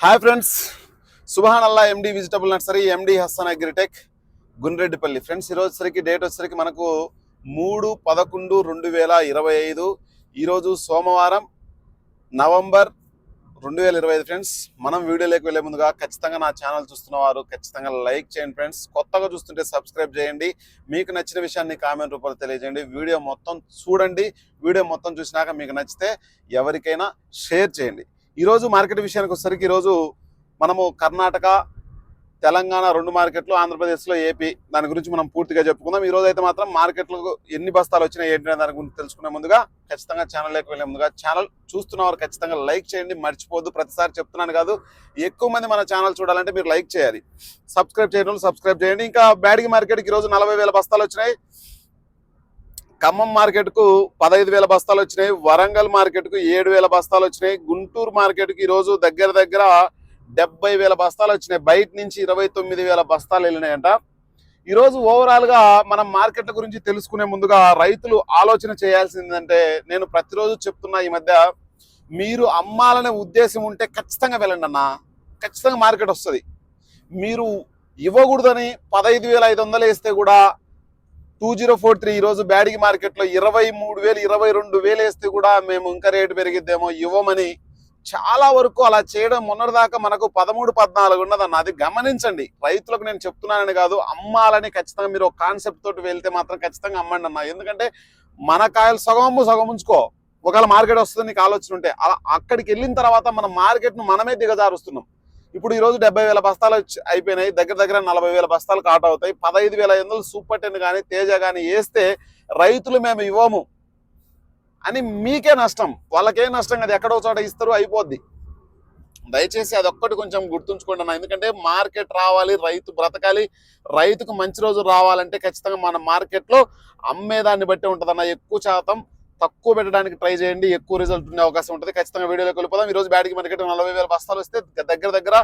Hi friends. Subhan Allah MD vegetable nursery MD Hassan agritech Gundreddipalli. Friends ఈరోజు సరికి date వచ్చేసరికి మనకు మూడు పదకొండు రెండు వేల ఇరవై ఐదు. ఈరోజు సోమవారం నవంబర్ రెండు వేల ఇరవై ఐదు ఫ్రెండ్స్. మనం వీడియోలోకి వెళ్ళే ముందుగా ఖచ్చితంగా నా ఛానల్ చూస్తున్న వారు ఖచ్చితంగా లైక్ చేయండి ఫ్రెండ్స్. కొత్తగా చూస్తుంటే సబ్స్క్రైబ్ చేయండి. మీకు నచ్చిన విషయాన్ని కామెంట్ రూపంలో తెలియజేయండి. వీడియో మొత్తం చూడండి. వీడియో మొత్తం చూసినాక మీకు నచ్చితే ఎవరికైనా షేర్ చేయండి. ఈరోజు మార్కెట్ విషయానికి వచ్చేసరికి ఈరోజు మనము కర్ణాటక తెలంగాణ రెండు మార్కెట్లు ఆంధ్రప్రదేశ్లో ఏపీ దాని గురించి మనం పూర్తిగా చెప్పుకుందాం. ఈ రోజు అయితే మాత్రం మార్కెట్లకు ఎన్ని బస్తాలు వచ్చినాయి ఏంటి దాని గురించి తెలుసుకునే ముందుగా ఖచ్చితంగా ఛానల్లోకి వెళ్ళే ముందుగా ఛానల్ చూస్తున్న వారు ఖచ్చితంగా లైక్ చేయండి. మర్చిపోద్దు ప్రతిసారి చెప్తున్నాను కాదు ఎక్కువ మంది మన ఛానల్ చూడాలంటే మీరు లైక్ చేయాలి. సబ్స్క్రైబ్ చేయడం సబ్స్క్రైబ్ చేయండి. ఇంకా బ్యాడిగి మార్కెట్కి ఈరోజు నలభై వేల బస్తాలు వచ్చినాయి. ఖమ్మం మార్కెట్కు పదహైదు వేల బస్తాలు వచ్చినాయి వరంగల్ మార్కెట్కు ఏడు వేల బస్తాలు వచ్చినాయి గుంటూరు మార్కెట్కి ఈరోజు దగ్గర దగ్గర డెబ్బై వేల బస్తాలు వచ్చినాయి. బయట నుంచి ఇరవై తొమ్మిది వేల బస్తాలు వెళ్ళినాయంట. ఈరోజు ఓవరాల్గా మనం మార్కెట్ల గురించి తెలుసుకునే ముందుగా రైతులు ఆలోచన చేయాల్సిందంటే నేను ప్రతిరోజు చెప్తున్నా ఈ మధ్య మీరు అమ్మాలనే ఉద్దేశం ఉంటే ఖచ్చితంగా వెళ్ళండి అన్న. ఖచ్చితంగా మార్కెట్ వస్తుంది. మీరు ఇవ్వకూడదని పదహైదు వేల ఐదు వందలు వేస్తే కూడా టూ జీరో ఫోర్ త్రీ ఈరోజు బ్యాడిగి మార్కెట్లో ఇరవై మూడు వేలు ఇరవై రెండు వేలు వేస్తే కూడా మేము ఇంకా రేటు పెరిగిద్దేమో ఇవ్వమని చాలా వరకు అలా చేయడం మొన్నటిదాకా మనకు పదమూడు పద్నాలుగు ఉన్నదన్న. అది గమనించండి. రైతులకు నేను చెప్తున్నానని కాదు అమ్మాలని ఖచ్చితంగా మీరు ఒక కాన్సెప్ట్ తోటి వెళ్తే మాత్రం ఖచ్చితంగా అమ్మండి అన్న. ఎందుకంటే మన కాయలు సగము సగం ఉంచుకో ఒకవేళ మార్కెట్ వస్తుంది నీకు ఆలోచన ఉంటే. అలా అక్కడికి వెళ్ళిన తర్వాత మన మార్కెట్ను మనమే దిగజారుస్తున్నాం. ఇప్పుడు ఈరోజు డెబ్బై వేల బస్తాలు వచ్చి- అయిపోయినాయి. దగ్గర దగ్గర నలభై వేల బస్తాలు కాట్ అవుతాయి. పదహైదు వేల ఐదు వందలు సూపర్ టెన్ కానీ తేజ కానీ వేస్తే రైతులు మేము ఇవ్వము. అని మీకే నష్టం. వాళ్ళకే నష్టం అది ఎక్కడో చోట ఇస్తారు అయిపోద్ది. దయచేసి అది ఒక్కటి కొంచెం గుర్తుంచుకోండి అన్న. ఎందుకంటే మార్కెట్ రావాలి రైతు బ్రతకాలి. రైతుకు మంచి రోజు రావాలంటే ఖచ్చితంగా మన మార్కెట్లో అమ్మేదాన్ని బట్టి ఉంటుంది అన్న ఎక్కువ శాతం తక్కువ పెట్టడానికి ట్రై చేయండి. ఎక్కువ రిజల్ట్ ఉండే అవకాశం ఉంటుంది. ఖచ్చితంగా వీడియోలోకి వెళ్ళిపోదాం ఈ రోజు బ్యాటికి మార్కెట్ నలభై వేల బస్తాలు వస్తే దగ్గర దగ్గర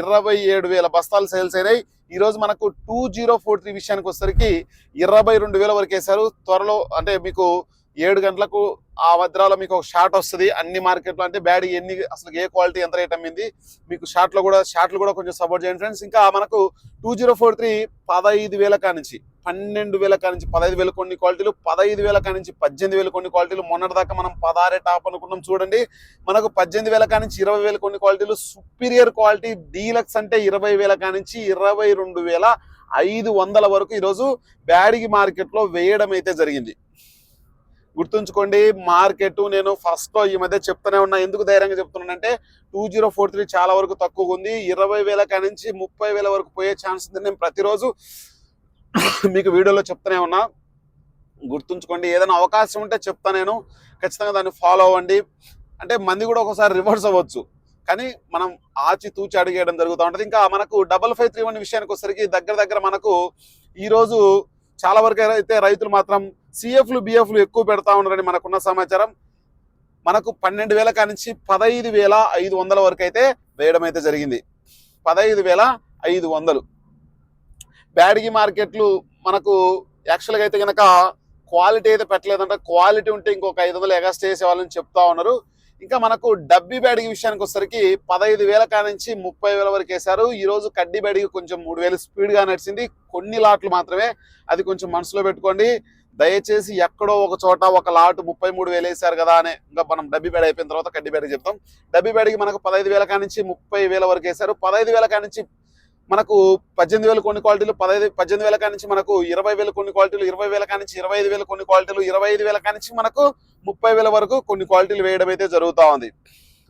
ఇరవై ఏడు వేల బస్తాలు సేల్స్ అయినాయి. ఈ రోజు మనకు టూ జీరో ఫోర్ త్రీ విషయానికి వచ్చేసరికి ఇరవై రెండు వేల వరకు వేశారు. త్వరలో అంటే మీకు ఏడు గంటలకు ఆ మధ్యలో మీకు ఒక షార్ట్ వస్తుంది. అన్ని మార్కెట్లో అంటే బ్యాడ్ ఎన్ని అసలు ఏ క్వాలిటీ ఎంత రేట్ అమ్మింది మీకు షార్ట్లో కూడా షార్ట్లు కూడా కొంచెం సపోర్ట్ చేయండి ఫ్రెండ్స్ ఇంకా మనకు టూ జీరో ఫోర్ త్రీ పదహైదు వేల కానించి పన్నెండు వేల కానించి పదహైదు వేల కొన్ని క్వాలిటీలు పదహైదు వేల కానించి పద్దెనిమిది వేల కొన్ని క్వాలిటీలు మొన్నటి దాకా మనం పదహారే టాప్ అనుకున్నాం చూడండి. మనకు పద్దెనిమిది వేల కానించి ఇరవై వేల కొన్ని క్వాలిటీలు సుపీరియర్ క్వాలిటీ డీలక్స్ అంటే ఇరవై వేల కానించి ఇరవై రెండు వేల ఐదు వందల వరకు ఈరోజు బ్యాడిగి మార్కెట్లో వేయడం అయితే జరిగింది. గుర్తుంచుకోండి మార్కెట్ నేను ఫస్ట్లో ఈ మధ్య చెప్తూనే ఉన్నా. ఎందుకు ధైర్యంగా చెప్తున్నానంటే టూ జీరో ఫోర్ త్రీ చాలా వరకు తక్కువగా ఉంది. ఇరవై వేల నుంచి ముప్పై వేల వరకు పోయే ఛాన్స్ ఉంది. నేను ప్రతిరోజు మీకు వీడియోలో చెప్తూనే ఉన్నా. గుర్తుంచుకోండి ఏదైనా అవకాశం ఉంటే చెప్తా నేను. ఖచ్చితంగా దాన్ని ఫాలో అవ్వండి. అంటే మంది కూడా ఒకసారి రివర్స్ అవ్వచ్చు. కానీ మనం ఆచి తూచి అడిగేయడం జరుగుతూ ఉంటుంది. ఇంకా మనకు డబల్ ఫైవ్ త్రీ వన్ విషయానికి వచ్చేసరికి దగ్గర దగ్గర మనకు ఈరోజు చాలా వరకు అయితే రైతులు మాత్రం సిఎఫ్లు బిఎఫ్లు ఎక్కువ పెడతా ఉన్నారని మనకున్న సమాచారం. మనకు పన్నెండు వేల కానించి పదహైదు వేల ఐదు వందల వరకు అయితే వేయడం అయితే జరిగింది. పదహైదు వేల ఐదు వందలు. బ్యాడిగి మార్కెట్లు మనకు యాక్చువల్గా అయితే కనుక క్వాలిటీ అయితే పెట్టలేదంటే. క్వాలిటీ ఉంటే ఇంకొక ఐదు వందలు ఎగస్ట్ చేసే వాళ్ళని చెప్తా ఉన్నారు. ఇంకా మనకు డబ్బి బ్యాడిగి విషయానికి వచ్చేసరికి పదహైదు వేల కానించి ముప్పై వేల వరకు వేశారు. ఈరోజు కడ్డీ బ్యాడిగి కొంచెం మూడు వేలు స్పీడ్గా నడిచింది. కొన్ని లాట్లు మాత్రమే అది కొంచెం మనసులో పెట్టుకోండి. దయచేసి ఎక్కడో ఒక చోట ఒక లాట్ ముప్పై మూడు వేలు వేశారు కదా అని ఇంకా మనం డబ్బి బేడ అయిపోయిన తర్వాత కడ్డీ బేడకి చెప్తాం. డబ్బి బేడకి మనకు పదహైదు వేల కానించి ముప్పై వేల వరకు వేశారు. పదహైదు వేల కానించి మనకు పద్దెనిమిది వేల కొన్ని క్వాలిటీలు పదహైదు పద్దెనిమిది వేల కానించి మనకు ఇరవై వేలు కొన్ని క్వాలిటీలు ఇరవై వేల కానించి ఇరవై ఐదు వేలు కొన్ని క్వాలిటీలు ఇరవై ఐదు వేల కానించి మనకు ముప్పై వేల వరకు కొన్ని క్వాలిటీలు వేయడం అయితే జరుగుతూ ఉంది.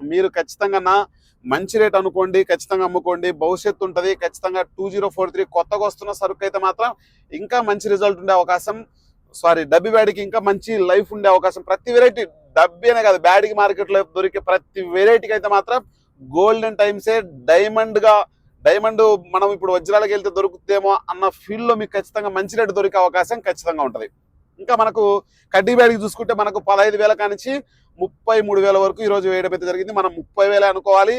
మీరు ఖచ్చితంగా నా మంచి రేట్ అనుకోండి ఖచ్చితంగా అమ్ముకోండి. భవిష్యత్తు ఉంటుంది. ఖచ్చితంగా టూ జీరో ఫోర్ త్రీ కొత్తగా వస్తున్న సరుకు అయితే మాత్రం ఇంకా మంచి రిజల్ట్ ఉండే అవకాశం. సారీ డబ్బి బ్యాడ్కి ఇంకా మంచి లైఫ్ ఉండే అవకాశం. ప్రతి వెరైటీ డబ్బి అనే కాదు బ్యాడికి మార్కెట్లో దొరికే ప్రతి వెరైటీకి అయితే మాత్రం గోల్డెన్ టైమ్సే డైమండ్గా డైమండ్ మనం ఇప్పుడు వజ్రాలకు వెళ్తే దొరుకుతేమో అన్న ఫీల్లో మీకు ఖచ్చితంగా మంచి రేటు దొరికే అవకాశం ఖచ్చితంగా ఉంటుంది. ఇంకా మనకు కడ్డీ బ్యాడ్కి చూసుకుంటే మనకు పదహైదు వేల కానించి ముప్పై మూడు వేల వరకు ఈరోజు వేయడం అయితే జరిగింది. మనం ముప్పై వేలే అనుకోవాలి.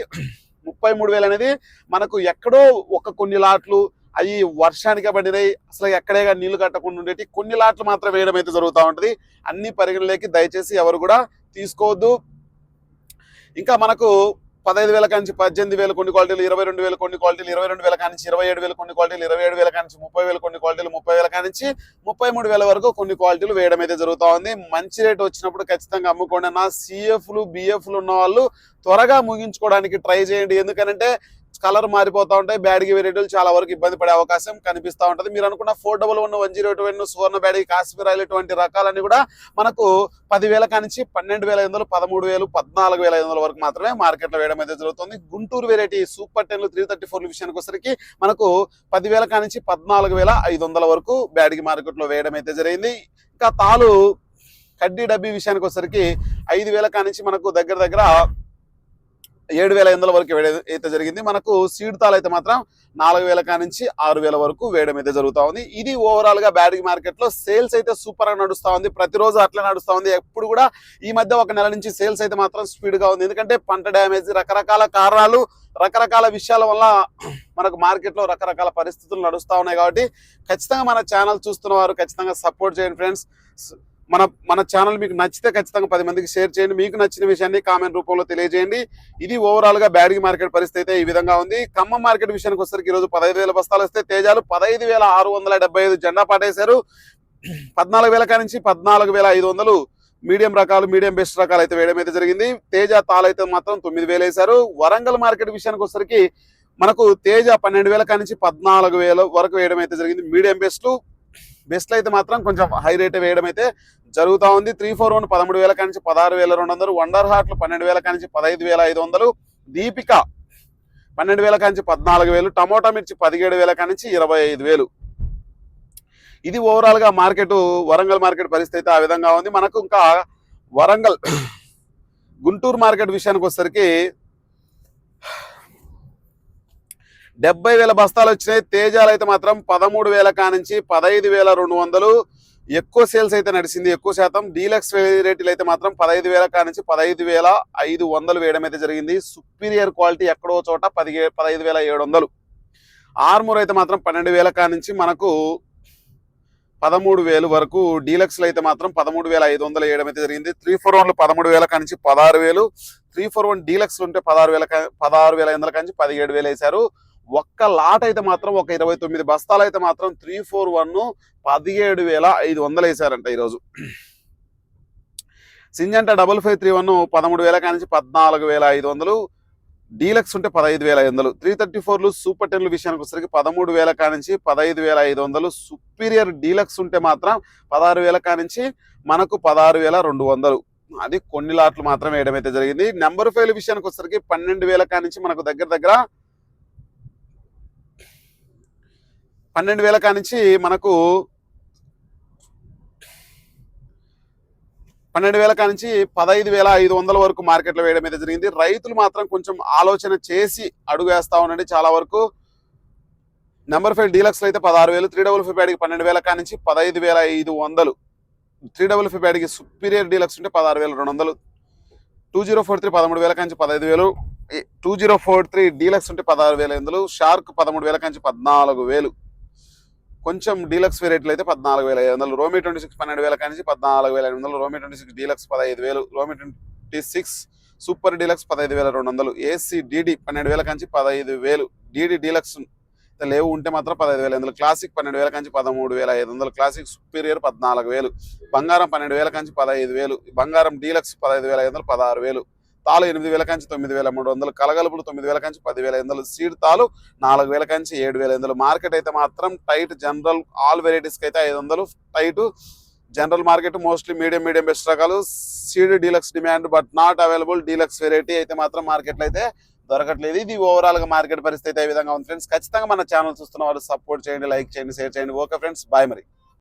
ముప్పై మూడు వేలు అనేది మనకు ఎక్కడో ఒక కొన్ని లాట్లు అవి వర్షానికి పడినాయి. అసలు ఎక్కడేగా నీళ్ళు కట్టకుండా ఉండేటి కొన్ని లాట్లు మాత్రం వేయడం అయితే జరుగుతూ ఉంటుంది. అన్ని పరిగణలోకి దయచేసి ఎవరు కూడా తీసుకోవద్దు. ఇంకా మనకు పదహైదు వేల కాంచి పద్దెనిమిది వేల కొన్ని క్వాలిటీలు ఇరవై రెండు వేల కొన్ని క్వాలిటీలు ఇరవై రెండు వేల కానించి ఇరవై ఏడు వేల కొన్ని క్వాలిటీలు ఇరవై ఏడు వేల కానించి ముప్పై వేలు కొన్ని క్వాలిటీలు ముప్పై వేల కానించి ముప్పై మూడు వేల వరకు కొన్ని క్వాలిటీలు వేయడం అయితే జరుగుతూ ఉంది. మంచి రేట్ వచ్చినప్పుడు ఖచ్చితంగా అమ్ముకోండి నా సిఎఫ్లు బిఎఫ్లు ఉన్న వాళ్ళు త్వరగా ముగించుకోవడానికి ట్రై చేయండి. ఎందుకంటే కలర్ మారిపోతా ఉంటాయి. బ్యాడ్గి వెరైటీలు చాలా వరకు ఇబ్బంది పడే అవకాశం కనిపిస్తూ ఉంటుంది. మీరు అనుకున్న four double one one zero one Suvarna Byadgi Kashmir oil ఇటువంటి రకాలన్నీ కూడా మనకు పదివేల కానించి పన్నెండు వేల ఐదు వందలు పదమూడు వేలు పద్నాలుగు వేల ఐదు వందల వరకు మాత్రమే మార్కెట్లో వేయడం అయితే జరుగుతుంది. గుంటూరు వెరైటీ సూపర్ టెన్లు త్రీ థర్టీ ఫోర్ విషయానికి వచ్చరికి మనకు పదివేల కానించి పద్నాలుగు వేల ఐదు వందల వరకు బ్యాడ్గి మార్కెట్లో వేయడం అయితే జరిగింది. ఇంకా తాలు కడ్డీ డబ్బీ విషయానికి వచ్చరికి ఐదు వేల కానించి మనకు దగ్గర దగ్గర ఏడు వేల ఎనిమిది వరకు వేయడం అయితే జరిగింది. మనకు సీడ్ తాలు అయితే మాత్రం నాలుగు వేల కానించి ఆరు వేల వరకు వేయడం అయితే జరుగుతూ ఉంది. ఇది ఓవరాల్గా మార్కెట్లో మార్కెట్లో సేల్స్ అయితే సూపర్గా ఉంది. ప్రతిరోజు అట్లా నడుస్తూ ఉంది. ఎప్పుడు కూడా ఈ మధ్య ఒక నెల నుంచి సేల్స్ అయితే మాత్రం స్పీడ్గా ఉంది. ఎందుకంటే పంట డ్యామేజ్ రకరకాల కారణాలు రకరకాల విషయాల వల్ల మనకు మార్కెట్లో రకరకాల పరిస్థితులు నడుస్తూ ఉన్నాయి కాబట్టి ఖచ్చితంగా మన ఛానల్ చూస్తున్న వారు ఖచ్చితంగా సపోర్ట్ చేయండి ఫ్రెండ్స్. మన మన ఛానల్ మీకు నచ్చితే ఖచ్చితంగా పది మందికి షేర్ చేయండి. మీకు నచ్చిన విషయాన్ని కామెంట్ రూపంలో తెలియజేయండి. ఇది ఓవరాల్గా బ్యాడ్గి మార్కెట్ పరిస్థితి అయితే ఈ విధంగా ఉంది. ఖమ్మం మార్కెట్ విషయానికి వచ్చరికి ఈ రోజు పదహైదు వేల బస్తాలు వస్తే తేజాలు పదహైదు వేల ఆరు వందల డెబ్బై ఐదు జెండా పాటేశారు. పద్నాలుగు వేల కానించి పద్నాలుగు వేల ఐదు వందలు మీడియం రకాలు మీడియం బెస్ట్ రకాలు అయితే వేయడం అయితే జరిగింది. తేజ తాలు అయితే మాత్రం తొమ్మిది వేలు వేశారు. వరంగల్ మార్కెట్ విషయానికి వచ్చరికి మనకు తేజ పన్నెండు వేల కానించి పద్నాలుగు వేల వరకు వేయడం అయితే జరిగింది. మీడియం బెస్ట్ బెస్ట్ అయితే మాత్రం కొంచెం హై రేట్ వేయడం అయితే జరుగుతూ ఉంది. త్రీ ఫోర్ వన్ పదమూడు వేల కానించి పదహారు వేల రెండు వందలు వండర్ హార్ట్లు పన్నెండు వేల కానించి పదహైదు వేల ఐదు వందలు దీపిక పన్నెండు వేల కానించి పద్నాలుగు వేలు టమోటా మిర్చి పదిహేడు వేల కానించి ఇరవై ఐదు వేలు. ఇది ఓవరాల్గా మార్కెట్ వరంగల్ మార్కెట్ పరిస్థితి అయితే ఆ విధంగా ఉంది. మనకు ఇంకా వరంగల్ గుంటూరు మార్కెట్ విషయానికి వచ్చేసరికి డెబ్బై వేల బస్తాలు వచ్చినాయి. తేజాలు అయితే మాత్రం పదమూడు వేల కానించి పదహైదు వేల రెండు వందలు. ఎక్కువ సేల్స్ అయితే నడిచింది. ఎక్కువ శాతం డీలక్స్ రేట్లు అయితే మాత్రం పదహైదు వేల కానించి పదహైదు వేల ఐదు వందలు వేయడం అయితే జరిగింది. సుపీరియర్ క్వాలిటీ ఎక్కడో చోట పదిహే పదహైదు వేల ఏడు వందలు. ఆర్మూర్ అయితే మాత్రం పన్నెండు వేల కానించి మనకు పదమూడు వేలు వరకు డీలక్స్లు అయితే మాత్రం పదమూడు వేల ఐదు వందలు వేయడం అయితే జరిగింది. త్రీ ఫోర్ వన్లు పదమూడు వేల కానించి పదహారు వేలు. త్రీ ఫోర్ వన్ డీలక్స్లు ఉంటే పదహారు వేల పదహారు వేల ఐదు వందల కానించి పదిహేడు వేలు వేశారు. ఒక్క లాట్ అయితే మాత్రం ఒక ఇరవై తొమ్మిది బస్తాలు అయితే మాత్రం త్రీ ఫోర్ వన్ పదిహేడు వేల ఐదు వందలు వేసారంట ఈరోజు. Syngenta double five three one పదమూడు వేల కానించి పద్నాలుగు వేల ఐదు వందలు. డీలక్స్ ఉంటే పదహైదు వేల ఐదు వందలు. త్రీ థర్టీ ఫోర్లు సూపర్ టెన్లు విషయానికి వచ్చేసరికి పదమూడు వేల కానించి పదహైదు వేల ఐదు వందలు. సుపీరియర్ డీలక్స్ ఉంటే మాత్రం పదహారు వేల కానించి మనకు పదహారు వేల రెండు వందలు. అది కొన్ని లాట్లు మాత్రం వేయడం అయితే జరిగింది. నెంబర్ ఫైవ్ విషయానికి వచ్చేసరికి పన్నెండు వేల కానించి మనకు దగ్గర దగ్గర పన్నెండు వేల కానించి మనకు పన్నెండు వేల కానించి పదహైదు వేల ఐదు వందల వరకు మార్కెట్లో వేయడం అయితే జరిగింది. రైతులు మాత్రం కొంచెం ఆలోచన చేసి అడుగు వేస్తా ఉండండి చాలా వరకు. నెంబర్ ఫైవ్ డీలక్స్లో అయితే పదహారు వేలు త్రీ డబుల్ ఫైవ్ ప్యాడ్కి పన్నెండు వేల కానించి పదహైదు వేల ఐదు వందలు. త్రీ డబుల్ ఫైవ్ ప్యాడ్కి సుపీరియర్ డీలక్స్ ఉంటే పదహారు వేల రెండు వందలు. టూ జీరో ఫోర్ త్రీ పదమూడు వేల కానించి పదహైదు వేలు. Two zero four three deluxe ఉంటే పదహారు వేల ఐదు వందలు. షార్క్ పదమూడు వేల కానించి పద్నాలుగు వేలు. కొంచెం డీలక్స్ వెరైటీలు అయితే పద్నాలుగు వేల ఐదు వందలు రోమి ట్వంటీ సిక్స్ పన్నెండు వేల కానీ పద్నాలుగు వేల ఐదు వందలు రోమి ట్వంటీ సిక్స్ డీలక్స్ పదహైదు వేలు రోమి ట్వంటీ సిక్స్ సూపర్ డీలక్స్ పదహైదు వేల రెండు వందలు ఏసీ డీడీ పన్నెండు వేల కాంచి పదహైదు వేలు. డీడీ డీలక్స్ లేవు ఉంటే మాత్రం పదహైదు వేల ఐదు వందలు క్లాసిక్ పన్నెండు వేల కాంచి పదమూడు వేల ఐదు వందలు క్లాసిక్ సుపీరియర్ పద్నాలుగు వేలు బంగారం పన్నెండు వేల కాంచి పదహైదు వేలు బంగారం డీలక్స్ పదహైదు వేల ఐదు వందలు పదహారు వేలు. తాలు ఎనిమిది వేల కంచి తొమ్మిది వేల మూడు వందలు కలగలుపులు తొమ్మిది వేల కంచి పది వేల ఐదు వందలు సీడ్ తాలు నాలుగు వేల కంచి ఏడు వేల ఐదు వందలు. మార్కెట్ అయితే మాత్రం టైట్ జనరల్ ఆల్ వెరైటీస్కి అయితే ఐదు వందలు. Tight general market mostly medium medium best రకాలు. Seed deluxe demand but not available deluxe variety అయితే మాత్రం మార్కెట్లో అయితే దొరకట్లేదు. ఇది ఓవరాల్గా మార్కెట్ పరిస్థితి అయితే విధంగా ఉంది ఫ్రెండ్స్. ఖచ్చితంగా మన ఛానల్ చూస్తున్న వాళ్ళు సపోర్ట్ చేయండి లైక్ చేయండి షేర్ చేయండి. Okay friends. బాయ్ మరి.